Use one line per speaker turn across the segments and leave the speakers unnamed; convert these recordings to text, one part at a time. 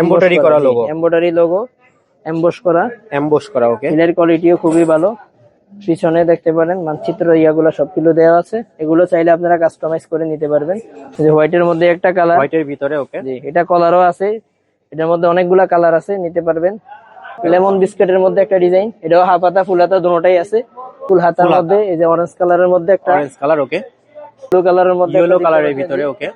Embroidery করা logo
embroidery logo emboss করা।
Emboss করা ওকে
হিলের কোয়ালিটিও খুবই ভালো। পিছনে দেখতে পারেন মানচিত্র ইয়াগুলো সবগুলো দেওয়া আছে। এগুলো চাইলে আপনারা কাস্টমাইজ করে নিতে পারবেন। যে হোয়াইটের মধ্যে একটা কালার
হোয়াইটের ভিতরে ওকে
জি এটা কালারও আছে। এটার মধ্যে অনেকগুলা কালার আছে নিতে পারবেন। লেমন বিস্কিটের মধ্যে একটা ডিজাইন এটাও হাফ হাতা ফুল হাতা দুটোটাই আছে। ফুল হাতার মধ্যে এই যে অরেঞ্জ কালারের মধ্যে একটা।
অরেঞ্জ কালার ওকে
ব্লু কালারের মধ্যে
ইয়েলো কালারের ভিতরে ওকে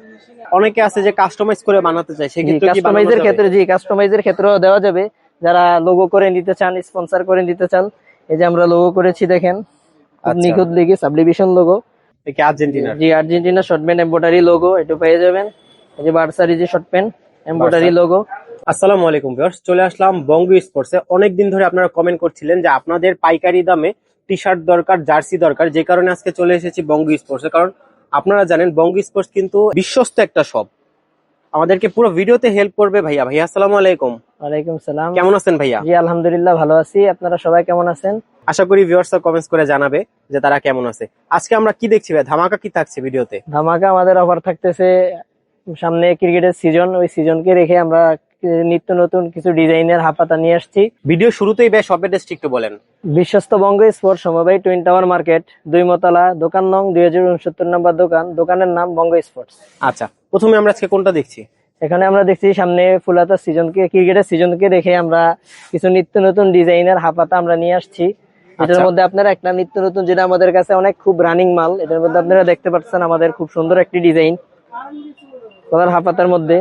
অনেকে আছে যে কাস্টমাইজ করে বানাতে চায় সেক্ষেত্রে
কাস্টমাইজের? ক্ষেত্রে জি কাস্টমাইজের ক্ষেত্রেও দেওয়া যাবে। যারা লোগো করে নিতে চান স্পন্সর করে নিতে চান এই যে আমরা লোগো করেছি দেখেন।
আচ্ছা।
নিখুঁত লিখে সাবডিভিশন লোগো
কি আর্জেন্টিনার
জি Argentina short pant embroidery logo এটা পেয়ে যাবেন। এই যে বার্সারি যে শর্ট প্যান্ট এমব্রয়ডারি লোগো
আসসালামু আলাইকুম ভিউয়ার্স চলে আসলাম বঙ্গ স্পোর্টসে অনেকদিন ধরে আপনারা কমেন্ট করছিলেন যে আপনাদের পাইকারি দামে টি শার্ট দরকার জার্সি দরকার যে কারণে আজকে চলে এসেছি বঙ্গ স্পোর্টসে কারণ আপনারা জানেন বঙ্গ স্পোর্টস কিন্তু বিশ্বস্ত একটা শপ। আমাদেরকে পুরো ভিডিওতে হেল্প করবে ভাইয়া। ভাইয়া আসসালামু আলাইকুম।
ওয়ালাইকুম সালাম।
কেমন আছেন ভাইয়া?
জি আলহামদুলিল্লাহ ভালো আছি। আপনারা সবাই কেমন আছেন?
আশা করি ভিউয়ার্স কমেন্টস করে জানাবে যে তারা কেমন আছে। আজকে আমরা কি দেখছি ভাই ধামাকা কি থাকছে ভিডিওতে?
ধামাকা আমাদের অফার থাকতেছে সামনে ক্রিকেটের সিজন ওই সিজনকে রেখে আমরা নিত্য নতুন কিছু ডিজাইনের হাপাতা নিয়ে আসছি।
ভিডিও শুরুতেই বেশ শপের ড্রেসটি একটু বলেন।
বিশ্বস্ত বঙ্গ স্পোর্ট সমবায় টুইন টাওয়ার মার্কেট দুই মতলা দোকান নং দুই হাজার উনসত্তর নম্বর দোকান দোকানের নাম বঙ্গ স্পোর্টস।
আচ্ছা প্রথমে আমরা আজকে কোনটা দেখছি?
এখানে আমরা দেখছি সামনে ফুলাতা সিজনকে ক্রিকেটের সিজনকে দেখে আমরা কিছু নিত্য নতুন ডিজাইনের হাপাতা আমরা নিয়ে আসছি। এটার
আচ্ছা।
মধ্যে আপনারা একটা নিত্য নতুন যেটা আমাদের কাছে অনেক খুব রানিং মাল এটার মধ্যে আপনারা দেখতে পাচ্ছেন আমাদের খুব সুন্দর একটি ডিজাইন। কলার হাপাতার মধ্যে।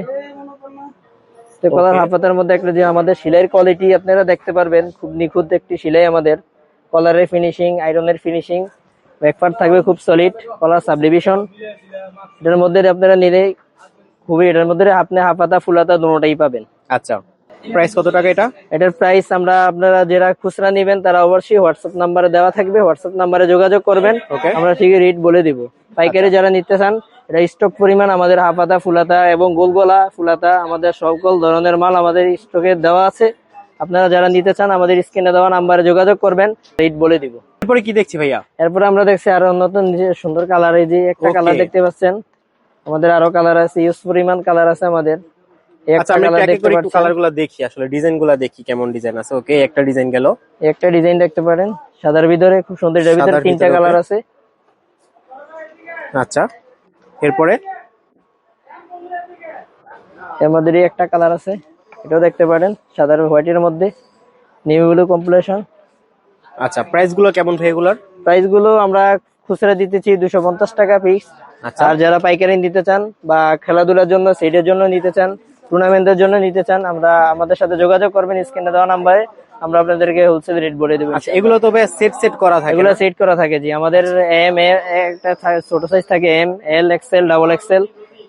কলার হাফাতার মধ্যে একটা যে আমাদের সেলাইয়ের কোয়ালিটি আপনারা দেখতে পারবেন খুব নিখুঁত একটি সেলাই আমাদের। কলারের ফিনিশিং আয়রনের ফিনিশিং ব্যাকপার্ট থাকবে খুব সলিড কলার সাবডিভিশন এটার মধ্যে আপনারা নিলে খুবই এটার মধ্যে আপনি হাফাতা ফুলাতা দুটোটাই পাবেন।
আচ্ছা। প্রাইস কত টাকা এটা?
এটার প্রাইস আমরা আপনারা যারা খুচরা নেবেন তারা অবশ্যই হোয়াটসঅ্যাপ নাম্বারে দেওয়া থাকবে। হোয়াটসঅ্যাপ নাম্বারে যোগাযোগ করবেন. আমরা ঠিক রেট বলে দিব। পাইকারি যারা নিতে চান এটা স্টক পরিমাণ আমাদের হাফাতা ফুলাতা এবং গোলগোলা ফুলাতা আমাদের সকল ধরনের মাল আমাদের স্টকে দেওয়া আছে। আপনারা যারা নিতে চান আমাদের স্ক্রিনে দেওয়া নাম্বারে যোগাযোগ করবেন রেট বলে দিব।
এরপরে কি দেখছি ভাইয়া?
এরপরে আমরা দেখছি আরও নতুন সুন্দর কালার এই যে একটা কালার দেখতে পাচ্ছেন। আমাদের আরও কালার আছে ইউজ পরিমাণ কালার আছে আমাদের।
আচ্ছা
একটা
আমরা এক এক করে একটু
পাচ্ছেন।
দেখি আসলে ডিজাইন দেখি কেমন ডিজাইন আছে। ওকে একটা ডিজাইন গেল।
একটা ডিজাইন দেখতে পারেন। সাদার ভিতরে খুব সুন্দর ভিতরে তিনটা কালার আছে।
আচ্ছা এরপরে?
এর মধ্যে একটা কালার আছে এটাও দেখতে পারেন সাদার হোয়াইটের মধ্যে নিউ ব্লু
আচ্ছা প্রাইসগুলো কেমন
প্রাইসগুলো আমরা খুচরা দিতেছি দুশো পঞ্চাশ টাকা পিস
আচ্ছা।
আর যারা পাইকারি নিতে চান বা খেলাধুলার জন্য সেটের জন্য নিতে চান টুর্নামেন্টের জন্য নিতে চান আমরা আমাদের সাথে যোগাযোগ করবেন স্ক্রিনে দেওয়া নাম্বারে। আমরা আপনাদেরকে হোলসেল রেট বলে দেবো
আচ্ছা এগুলো তো সেট সেট করা থাকে
এগুলো সেট করা থাকে জি। আমাদের এম একটা ছোট সাইজ থাকে M L XL double XL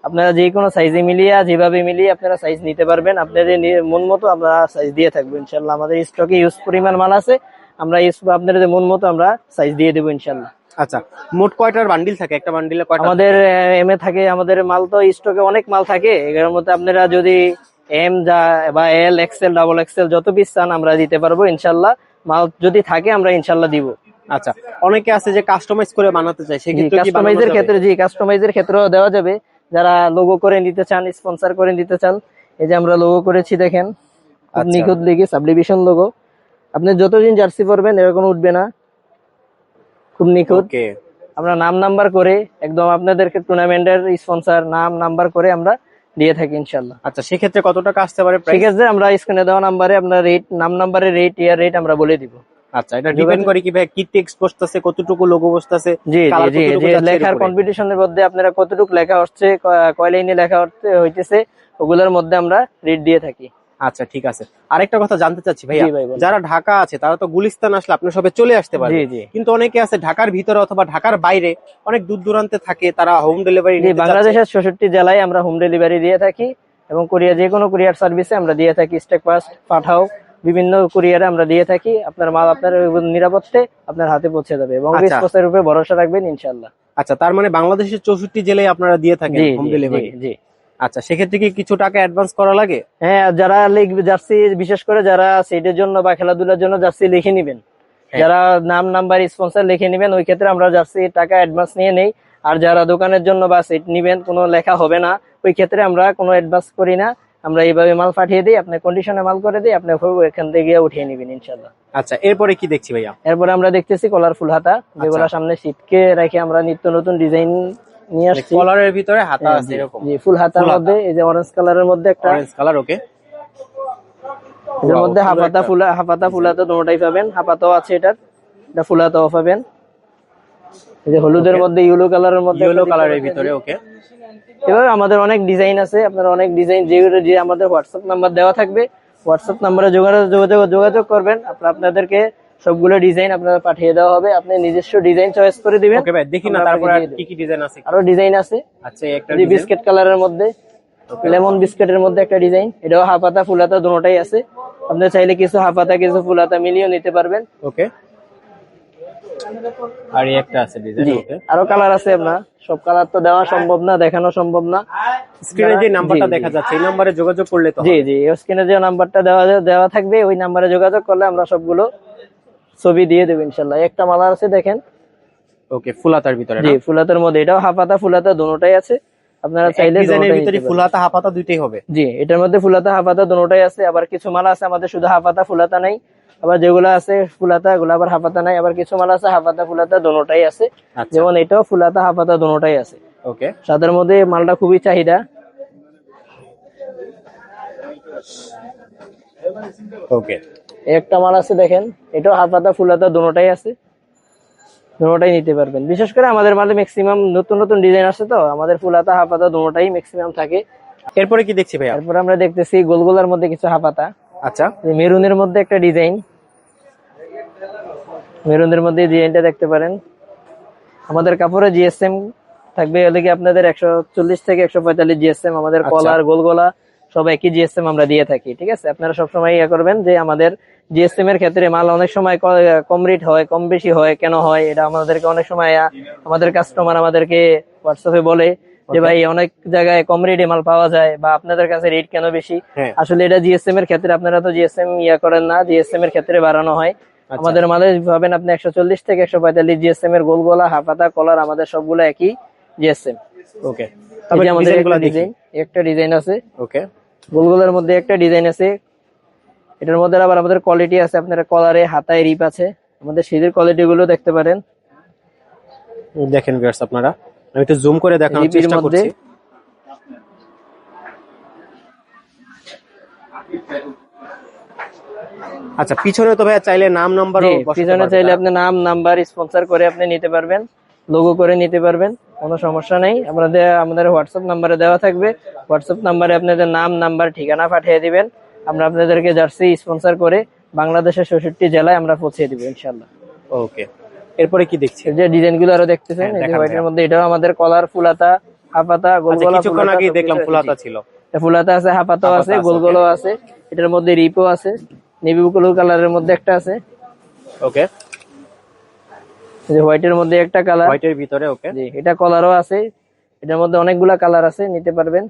আপনারা যে কোনো সাইজে মিলিয়ে যেভাবে মিলিয়ে আপনারা সাইজ নিতে পারবেন। আপনাদের মন মতো আমরা সাইজ দিয়ে থাকব ইনশাল্লাহ আমাদের স্টকে ইউজ পরিমাণ মাল আছে। আমরা ইউজ আপনাদের মন মতো আমরা সাইজ দিয়ে দেবো ইনশাল্লাহ
আচ্ছা মোট কয়টার বান্ডিল থাকে? একটা বান্ডিলে কয়টা
আমাদের এম এ থাকে আমাদের মাল তো স্টকে অনেক মাল থাকে। এগুলোর মধ্যে আপনারা যদি এম যা বা এল এক্সেল ডাবল এক্সেল যত পিস চান আমরা দিতে পারব ইনশাল্লাহ। মাল যদি থাকে আমরা ইনশাল্লাহ দিব।
আচ্ছা অনেকে আছে যে কাস্টমাইজ করে বানাতে চায় সেক্ষেত্রে
কাস্টমাইজের ক্ষেত্রে জি কাস্টমাইজের ক্ষেত্রেও দেওয়া যাবে। যারা লোগো করে নিতে চান স্পন্সর করে নিতে চান এই যে আমরা লোগো করেছি দেখেন।
আচ্ছা।
নিখুঁত লিখে সাবডিভিশন লোগো আপনি যতদিন জার্সি পরবেন এরকম উঠবে না। খুব নিখুঁত। আমরা নাম নাম্বার করে একদম আপনাদেরকে টুর্নামেন্টের স্পন্সর নাম নাম্বার করে আমরা দিয়ে থাকি ইনশাল্লাহ
আচ্ছা সেক্ষেত্রে কত টাকা আসতে পারে
ঠিক আছে আমরা স্ক্রিনে দেওয়া নাম্বারে আপনার রেট নাম নাম্বারের রেট ইয়ার রেট আমরা বলে দিব।
আচ্ছা এটা ডিপেন্ড করে কি ভাই কি টেক্সট বসতেছে কতটুকু লোগো বসতেছে
জি জি জি লেখার কম্পিটিশনের মধ্যে আপনারা কতটুকু লেখা হচ্ছে কয় লাইনে লেখা হচ্ছে হইতেছে ওগুলোর মধ্যে আমরা রেট দিয়ে থাকি।
আচ্ছা ঠিক আছে। আরেকটা কথা জানতে চাচ্ছি ভাইয়া।
ভাই,
যারা ঢাকা আছে তারা তো গুলিস্তান আসলে আপনার সবে চলে আসতে
জি।
কিন্তু অনেকে আছে ঢাকার ভিতরে অথবা ঢাকার বাইরে অনেক দূর দূরান্তে থাকে তারা হোম ডেলিভারি
বাংলাদেশের ষষট্টি জেলায় আমরা হোম ডেলিভারি দিয়ে থাকি এবং কোরিয়া যে কোনো কুরিয়ার সার্ভিসে আমরা দিয়ে থাকি। স্টেক ফাস্ট পাঠাও বিভিন্ন কুরিয়ারে আমরা দিয়ে থাকি। আপনার মাল আপনার নিরাপত্তে আপনার হাতে পৌঁছে যাবে এবং
আচ্ছা।
উপরে ভরসা রাখবেন ইনশাল্লাহ
আচ্ছা তার মানে বাংলাদেশের চৌষট্টি জেলায় আপনারা দিয়ে থাকেন হোম ডেলিভারি
জি।
আচ্ছা সেক্ষেত্রে কি কিছু টাকা অ্যাডভান্স করা লাগে?
হ্যাঁ যারা লিখবে জার্সি বিশেষ করে যারা সেটের জন্য বা খেলাধুলার জন্য জার্সি লিখে নিবেন।
হ্যাঁ।
যারা নাম নাম্বার স্পন্সর লিখে নিবেন ওই ক্ষেত্রে আমরা জার্সি টাকা অ্যাডভান্স নিয়ে নেই। আর যারা দোকানের জন্য বা সেট নিবেন কোনো লেখা হবে না। ওই ক্ষেত্রে আমরা কোনো অ্যাডভান্স করি না। আমরা এইভাবে মাল পাঠিয়ে দিই আপনি কন্ডিশনে মাল করে দিই আপনি এখান থেকে গিয়ে উঠিয়ে নেবেন ইনশাল্লাহ
আচ্ছা এরপরে কি দেখছি ভাইয়া?
এরপরে আমরা দেখতেছি কলার ফুল হাতা যেগুলো
আচ্ছা।
সামনে শীতকে রেখে আমরা নিত্য নতুন ডিজাইন নিয়ে আসছি।
কলারের ভিতরে হাতা আছে এরকম।
জি ফুল হাতার মধ্যে এই যে অরেঞ্জ কালারের মধ্যে একটা
অরেঞ্জ কালার ওকে
এর মধ্যে হাফাতা ফুলা হাফাতা দুটোটাই পাবেন হাফাতাও আছে এটার এটা ফুলাতাও পাবেন। এই যে হলুদের মধ্যে ইয়েলো কালারের মধ্যে
ইয়েলো
একটা
কালারের ভিতরে ওকে
এভাবে আমাদের অনেক ডিজাইন আছে আপনার অনেক ডিজাইন যেগুলো যে আমাদের হোয়াটসঅ্যাপ নাম্বার দেওয়া থাকবে হোয়াটসঅ্যাপ নাম্বারে যোগাযোগ যোগাযোগ যোগাযোগ করবেন। আপনার আপনাদেরকে সবগুলো ডিজাইন আপনারা পাঠিয়ে দেওয়া হবে। আপনি নিজস্ব ডিজাইন চয়েস করে দিবেন।
ওকে ভাই দেখি না তারপরে কি কি ডিজাইন আছে?
আরও ডিজাইন আছে।
আচ্ছা একটা।
বিস্কিট কালারের মধ্যে লেমন বিস্কিটের মধ্যে একটা ডিজাইন এটাও হাফাতা ফুলাতা দুটোটাই আছে। আপনি চাইলে কিছু হাফাতা কিছু ফুলাতা মিলিয়ে নিতে পারবেন।
ওকে আর একটা আছে ডিজাইন ওকে
আরও কালার আছে আপনার। সব কালার তো দেওয়া সম্ভব না দেখানো সম্ভব না।
স্ক্রিনে যে নাম্বারটা। দেখা যাচ্ছে এই নাম্বারে যোগাযোগ করলে তো
জি জি স্ক্রিনে যে নাম্বারটা দেওয়া দেওয়া থাকবে ওই নাম্বারে যোগাযোগ করলে আমরা সবগুলো ছবি দিয়ে দেবো ইনশাল্লাহ। একটা মালা আছে দেখেন।
ওকে ফুলাতার ভিতরে
জি ফুলাতার মধ্যে। এটাও হাফাতা ফুলাতা দুটোটাই আছে। আপনারা চাইলে
ডিজাইনের ভিতরে ফুলাতা হাফাতা দুইটাই হবে?
জি এটার মধ্যে ফুলাতা হাফাতা দুটোটাই আছে। আবার কিছু মালা আছে আমাদের শুধু হাফাতা ফুলাতা নাই। আবার যেগুলো আছে ফুলাতা এগুলো আবার হাফাতা নাই। আবার কিছু মালা আছে হাফাতা ফুলাতা দুটোটাই আছে।
আচ্ছা।
যেমন এটাও ফুলাতা হাফাতা দুটোটাই আছে।
ওকে
সাদার মধ্যে মালটা খুবই চাহিদা।
ওকে
একটা মাল আছে দেখেন এটাও হাফাতা ফুলাতা দুটোটাই আছে। দুটোটাই নিতে পারবেন। বিশেষ করে আমাদের মালে ম্যাক্সিমাম নতুন নতুন ডিজাইন আসে তো আমাদের ফুলাতা হাফাতা দুটোটাই ম্যাক্সিমাম থাকে।
এরপরে কি দেখছি ভাইয়া?
তারপর আমরা দেখতেছি গোলগোলার মধ্যে কিছু হাফাতা
আচ্ছা।
যে মেরুনের মধ্যে একটা ডিজাইন মেরুনের মধ্যে ডিজাইনটা দেখতে পারেন। আমাদের কাপড়ে জিএসএম থাকবে হলে কি আপনাদের একশো চল্লিশ থেকে একশো পঁয়তাল্লিশ জিএসএম আমাদের
আচ্ছা।
কলার গোলগোলা সব একই জিএসএম আমরা দিয়ে থাকি ঠিক আছে? আপনারা সবসময় ইয়ে করবেন যে আমাদের জিএসএম এর ক্ষেত্রে মাল অনেক সময় কম রেট হয় কম বেশি হয় কেন হয়? এটা আমাদেরকে অনেক সময় আমাদের কাস্টমার আমাদেরকে হোয়াটসঅ্যাপে বলে যে ভাই অনেক জায়গায় কম রেটে মাল পাওয়া যায় বা আপনাদের কাছে রেট কেন বেশি?
হ্যাঁ।
আসলে এটা জিএসএম এর ক্ষেত্রে আপনারা তো জিএসএম ইয়া করেন না জিএসএম এর ক্ষেত্রে বাড়ানো হয়।
আচ্ছা।
আমাদের মালে ভাবেন আপনি একশো চল্লিশ থেকে একশো পঁয়তাল্লিশ জিএসএম এর গোল গোলা হাফাতা কলার আমাদের সবগুলো একই জিএসএম
ওকে
আমাদের একটা ডিজাইন আছে।
ওকে
গোলগোলার মধ্যে একটা ডিজাইন আছে। এটার মধ্যে আবার আমাদের কোয়ালিটি আছে আপনার কলারে হাতায় রিপ আছে। আমাদের সিঁড়ির কোয়ালিটি গুলো দেখতে পারেন।
দেখেন ভিউয়ার্স আপনারা। আমি একটু জুম করে দেখানোর চেষ্টা করছি। আচ্ছা পিছনে তো ভাইয়া চাইলে নাম
নাম্বার পিছনে চাইলে আপনি নাম নাম্বার স্পন্সর করে আপনি নিতে পারবেন। লোগো করে নিতে পারবেন। কোনো সমস্যা নেই। আমাদের আমাদের হোয়াটসঅ্যাপ নাম্বারে দেওয়া থাকবে। হোয়াটসঅ্যাপ নাম্বারে আপনাদের নাম নাম্বার ঠিকানা পাঠিয়ে দিবেন। আমরা আপনাদেরকে জার্সি স্পন্সর করে বাংলাদেশের ষষ্ঠটি জেলায় আমরা পৌঁছে দিব ইনশাল্লাহ
ওকে এরপরে কি দেখছি?
যে ডিজাইনগুলো আরও দেখতেছেন
হ্যাঁ,
এই হোয়াইটের মধ্যে এটাও আমাদের কলার ফুলাতা হাফাতা
আচ্ছা
গোলগোলা
কিছুক্ষণ
সবকিছু
দেখলাম ফুলাতা ছিল।
ফুলাতা আছে
হাফাতা
আছে গোলগোলাও আছে এটার মধ্যে রিপো আছে নেভি ব্লু কালারের মধ্যে একটা আছে।
ওকে
যে হোয়াইটের মধ্যে একটা কালার
হোয়াইটের ভিতরে ওকে
জি এটা কলারও আছে। এটার মধ্যে অনেকগুলা কালার আছে নিতে পারবেন।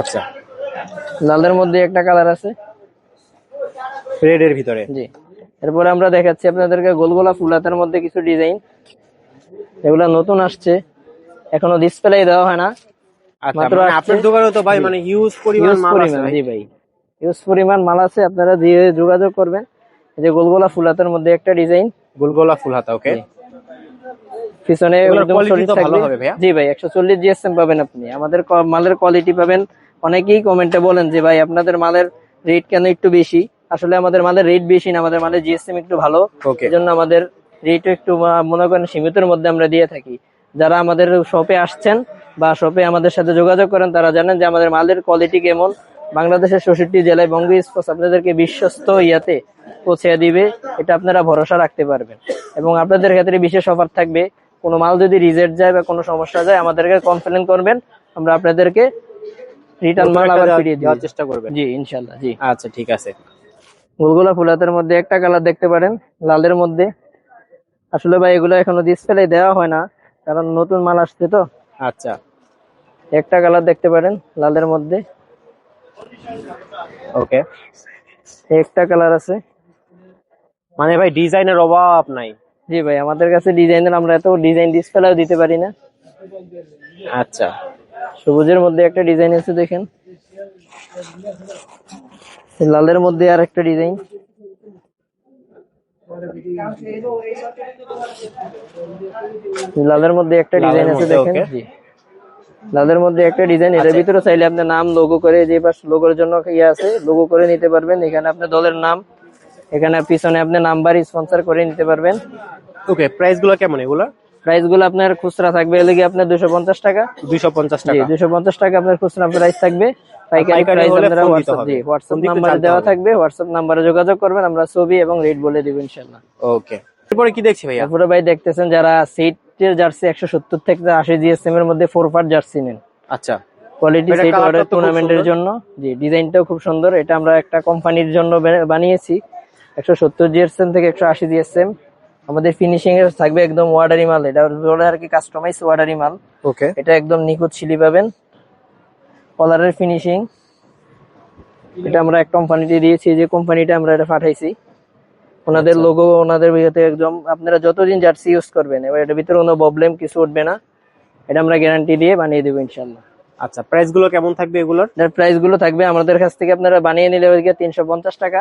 আচ্ছা।
লালের মধ্যে একটা কালার আছে।
রেড এর ভিতরে।
জি। এরপরে আমরা দেখাচ্ছি আপনাদেরকে গোলগোলা ফুলাতার মধ্যে কিছু ডিজাইন এগুলা নতুন আসছে। এখনও ডিসপ্লে দেওয়া হয় না।
আচ্ছা
মাত্র
মানে আপনার দোকানে তো ভাই মানে হিউজ পরিমাণ
ইউজ
মাল আছে
পরিমাণ জি ভাই। ইউজ পরিমাণ মাল আছে আপনারা দিয়ে যোগাযোগ করবেন। এই যে গোলগোলা ফুলাতার মধ্যে একটা ডিজাইন
গোলগোলা ফুল হাতা ওকে
পিছনে? জি ভাই একশো চল্লিশ জিএসএম পাবেন আপনি। আমাদের মালের কোয়ালিটি পাবেন। অনেকেই কমেন্টে বলেন যে ভাই আপনাদের মালের রেট কেন একটু বেশি? আসলে আমাদের মালের রেট বেশি না আমাদের মালের জিএসএম একটু ভালো। জন্য আমাদের রেটও একটু মনে করেন সীমিতের মধ্যে আমরা দিয়ে থাকি। যারা আমাদের শপে আসছেন বা শপে আমাদের সাথে যোগাযোগ করেন তারা জানেন যে আমাদের মালের কোয়ালিটি কেমন। বাংলাদেশের ষষ্ঠটি জেলায় বঙ্গ স্পোর্টস আপনাদেরকে বিশ্বস্ত ইয়াতে পৌঁছে দিবে এটা আপনারা ভরসা রাখতে পারবেন। এবং আপনাদের ক্ষেত্রে বিশেষ অফার থাকবে কোনো মাল যদি রিজেক্ট যায় বা কোনো সমস্যা যায় আমাদেরকে কমপ্লেন করবেন আমরা আপনাদেরকে রিটার্ন মাল আবার ফিরিয়ে
দেওয়ার চেষ্টা করবেন।
জি ইনশাল্লাহ জি।
আচ্ছা ঠিক আছে।
গোলগোলা ফুলাতের মধ্যে একটা কালার দেখতে পারেন লালের মধ্যে। আসলে ভাই এগুলো এখনও ডিসপ্লে দেওয়া হয় না কারণ নতুন মাল আসছে তো।
আচ্ছা।
একটা কালার দেখতে পারেন লালের মধ্যে।
ওকে
একটা কালার আছে?
মানে ভাই ডিজাইনের অভাব নাই।
জি ভাই আমাদের কাছে ডিজাইনের আমরা এত ডিজাইন ডিসপ্লেও দিতে পারি না।
আচ্ছা।
সবুজের মধ্যে একটা ডিজাইন আছে দেখেন। লালের মধ্যে আর একটা ডিজাইন লালের মধ্যে একটা ডিজাইন আছে দেখেন। জি। লালের মধ্যে একটা ডিজাইন এটার
আচ্ছা।
ভিতরে চাইলে আপনার নাম লোগো করে যে পাশ লোগোর জন্য ইয়ে আছে লোগো করে নিতে পারবেন। এখানে আপনার দলের নাম এখানে পিছনে আপনি নাম্বার স্পন্সর করে নিতে পারবেন।
ওকে প্রাইসগুলো কেমন এগুলো?
প্রাইসগুলো আপনার খুচরা থাকবে এদিকে আপনার দুশো পঞ্চাশ টাকা।
দুইশো পঞ্চাশ টাকা।
দুশো পঞ্চাশ টাকা আপনার খুচরা প্রাইস থাকবে। পাইকারি প্রাইস আপনারা হোয়াটসঅ্যাপ। জি হোয়াটসঅ্যাপ নাম্বারে দেওয়া থাকবে হোয়াটসঅ্যাপ নাম্বারে যোগাযোগ করবেন আমরা ছবি এবং রেট বলে দিব ইনশাল্লাহ
ওকে এরপরে কি দেখছি ভাইয়া?
তারপরে ভাই দেখতেছেন যারা সিটের জার্সি একশো সত্তর থেকে আশি জিএসএম এর মধ্যে ফোর পার্ট জার্সি নেন।
আচ্ছা।
কোয়ালিটি সেট অর্ডার টুর্নামেন্টের জন্য। জি ডিজাইনটাও খুব সুন্দর। এটা আমরা একটা কোম্পানির জন্য বানিয়েছি। একশো সত্তর জিএসএম থেকে একশো আশি জিএসএম। আমাদের ফিনিশিং এর থাকবে একদম ওয়ার্ডারি মাল। এটা বলে আর কি কাস্টমাইজ ওয়ার্ডারি মাল।
ওকে।
এটা একদম নিখুঁত শিলি পাবেন। কলারের ফিনিশিং এটা আমরা এক কোম্পানিতে দিয়েছি। যে কোম্পানিটা আমরা এটা পাঠাইছি। ওনাদের
আচ্ছা।
লোগো ওনাদের ইয়েতে একদম আপনারা যতদিন জার্সি ইউজ করবেন এবার এটার ভিতরে কোনো প্রবলেম কিছু উঠবে না। এটা আমরা গ্যারান্টি দিয়ে বানিয়ে দেবো ইনশাল্লাহ
আচ্ছা প্রাইসগুলো কেমন থাকবে এগুলোর?
এটার প্রাইসগুলো থাকবে আমাদের কাছ থেকে আপনারা বানিয়ে নিলে ওইদিকে তিনশো পঞ্চাশ টাকা।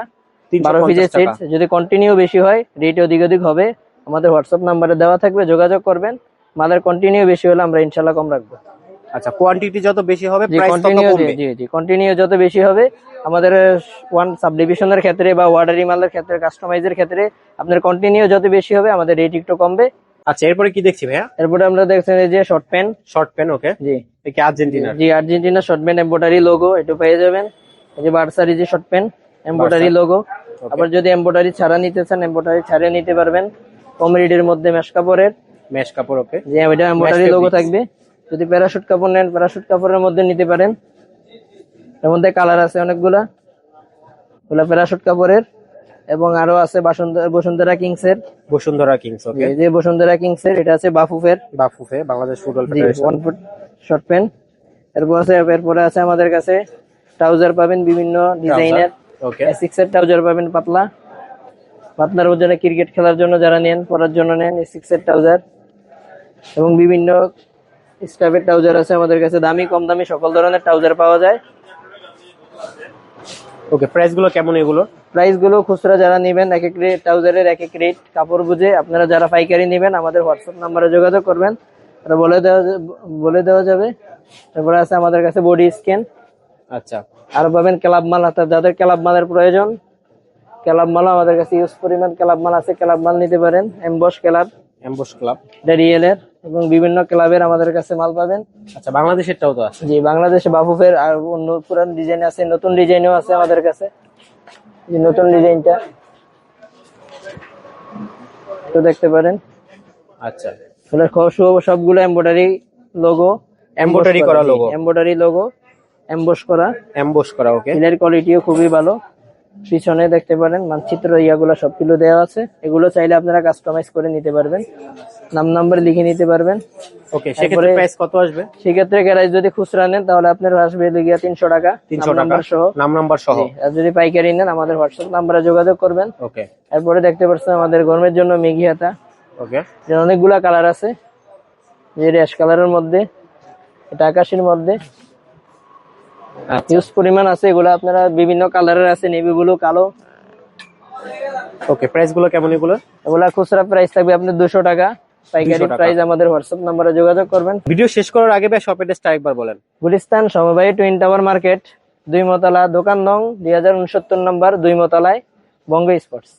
বারো
পঞ্চাশ
সেট যদি কন্টিনিউ বেশি হয় রেট অধিক অধিক হবে। আমাদের হোয়াটসঅ্যাপ নাম্বারে দেওয়া থাকবে যোগাযোগ করবেন। মালের কন্টিনিউ বেশি হলে আমরা ইনশাল্লাহ কম রাখব।
আচ্ছা কোয়ান্টিটি যত বেশি হবে প্রাইস তত কমবে।
জি জি কন্টিনিউ যত বেশি হবে আমাদের ওয়ান সাবডিভিশনের ক্ষেত্রে বা ওয়ার্ডারি মালের ক্ষেত্রে কাস্টমাইজের ক্ষেত্রে আপনার কন্টিনিউ যত বেশি হবে আমাদের রেট একটু কমবে।
আচ্ছা এরপরে কি দেখছি ভাইয়া?
এরপরে আমরা দেখছেন এই যে short pant
short pant okay
জি।
কি আর্জেন্টিনার
জি Argentina short pant embroidery logo একটু পেয়ে যাবেন। এই যে বার্সারি যে শর্ট প্যান্ট এম্বোটারি লোগো আবার যদি এম্বোটারি ছাড়া নিতে চান এম্বোটারি ছাড়িয়ে নিতে পারবেন। কম মধ্যে মেশ কাপড়ের।
মেশ কাপড় ওকে
যে এটা
fabrics।
লোগো থাকবে। যদি প্যারাশুট কাপড় নেন প্যারাশুট কাপড়ের মধ্যে নিতে পারেন। এর মধ্যে কালার আছে অনেকগুলা। ওগুলা প্যারাশুট কাপড়ের এবং আরও আছে বাসুন্ধরা কিংস এর।
বসুন্ধরা কিংস ওকে
এই যে বসুন্ধরা কিংস এর এটা আছে বাফুফের
Bafufe Bangladesh football federation.
One foot short pant এরপর আছে এরপরে আছে আমাদের কাছে ট্রাউজার পাবেন বিভিন্ন ডিজাইনের।
ওকে
সিক্স এর ট্রাউজার পাবেন পাতলা। পাতলার ওজনে ক্রিকেট খেলার জন্য যারা নেন পরার জন্য নেন সিক্স এর ট্রাউজার। এবং বিভিন্ন স্টাফের ট্রাউজার আছে আমাদের কাছে। দামি কম দামি সকল ধরনের ট্রাউজার পাওয়া যায়।
ওকে প্রাইসগুলো কেমন এগুলো?
প্রাইসগুলো খুচরা যারা নেবেন এক এক রেট ট্রাউজারের এক এক রেট কাপড় বুঝে আপনারা যারা পাইকারি নেবেন আমাদের হোয়াটসঅ্যাপ নাম্বারে যোগাযোগ করবেন। বলে দেওয়া বলে দেওয়া যাবে। তারপরে আছে আমাদের কাছে বডি স্ক্যান
আচ্ছা।
আর পাবেন ক্লাব মাল যাদের ক্লাব মালের প্রয়োজন ক্লাব মাল আমাদের কাছে ইউজ পরিমাণ ক্লাব মাল আছে ক্লাব মাল নিতে পারেন। এমবস ক্লাব
এমবোস ক্লাব
এটা রিয়েল এর। এবং বিভিন্ন ক্লাবের আমাদের কাছে মাল পাবেন।
আচ্ছা বাংলাদেশেরটাও তো আছে।
জি বাংলাদেশে বাফুফের আর অন্য পুরান ডিজাইন আছে নতুন ডিজাইনও আছে আমাদের কাছে। যে নতুন ডিজাইনটা তো দেখতে পারেন।
আচ্ছা।
সব- সবগুলো এমব্রয়ডারি লোগো
Embroidery করা। লোগো
এমব্রয়ডারি লোগো এমবোস করা।
এমবোস করা ওকে
এলের কোয়ালিটিও খুবই ভালো। পিছনে দেখতে পারেন মানচিত্র ইয়াগুলো সবগুলো দেওয়া আছে। এগুলো চাইলে আপনারা কাস্টমাইজ করে নিতে পারবেন। নাম নাম্বার লিখে নিতে পারবেন।
ওকে সেক্ষেত্রে প্রাইস কত আসবে?
সেক্ষেত্রে গ্যারাজ যদি খুচরা নেন তাহলে আপনার আসবে লিগিয়া তিনশো টাকা।
তিনশো
নাম্বার সহ।
নাম নাম্বার সহ।
আর যদি পাইকারি নেন আমাদের হোয়াটসঅ্যাপ নাম্বারে যোগাযোগ করবেন।
ওকে
এরপরে দেখতে পাচ্ছেন আমাদের গরমের জন্য মেঘি হাতা।
ওকে
এর অনেকগুলা কালার আছে। যে র্যাশ কালারের মধ্যে এটা আকাশের মধ্যে। হিউজ পরিমাণ আছে এগুলো আপনারা বিভিন্ন কালারের আছে নেভি ব্লু কালো।
ওকে প্রাইসগুলো কেমন এগুলো?
এগুলা খুচরা প্রাইস থাকবে আপনার দুশো টাকা। পাইকারি প্রাইস আমাদের হোয়াটসঅ্যাপ নাম্বারে যোগাযোগ করবেন।
ভিডিও শেষ করার আগে ভাই শপের ড্রেসটা একবার বলেন।
গুলিস্তান সমবায়ী টুইন টাওয়ার মার্কেট দুই মতলা দোকান নং দুই হাজার উনসত্তর নম্বর দুই মতলায় বঙ্গ স্পোর্টস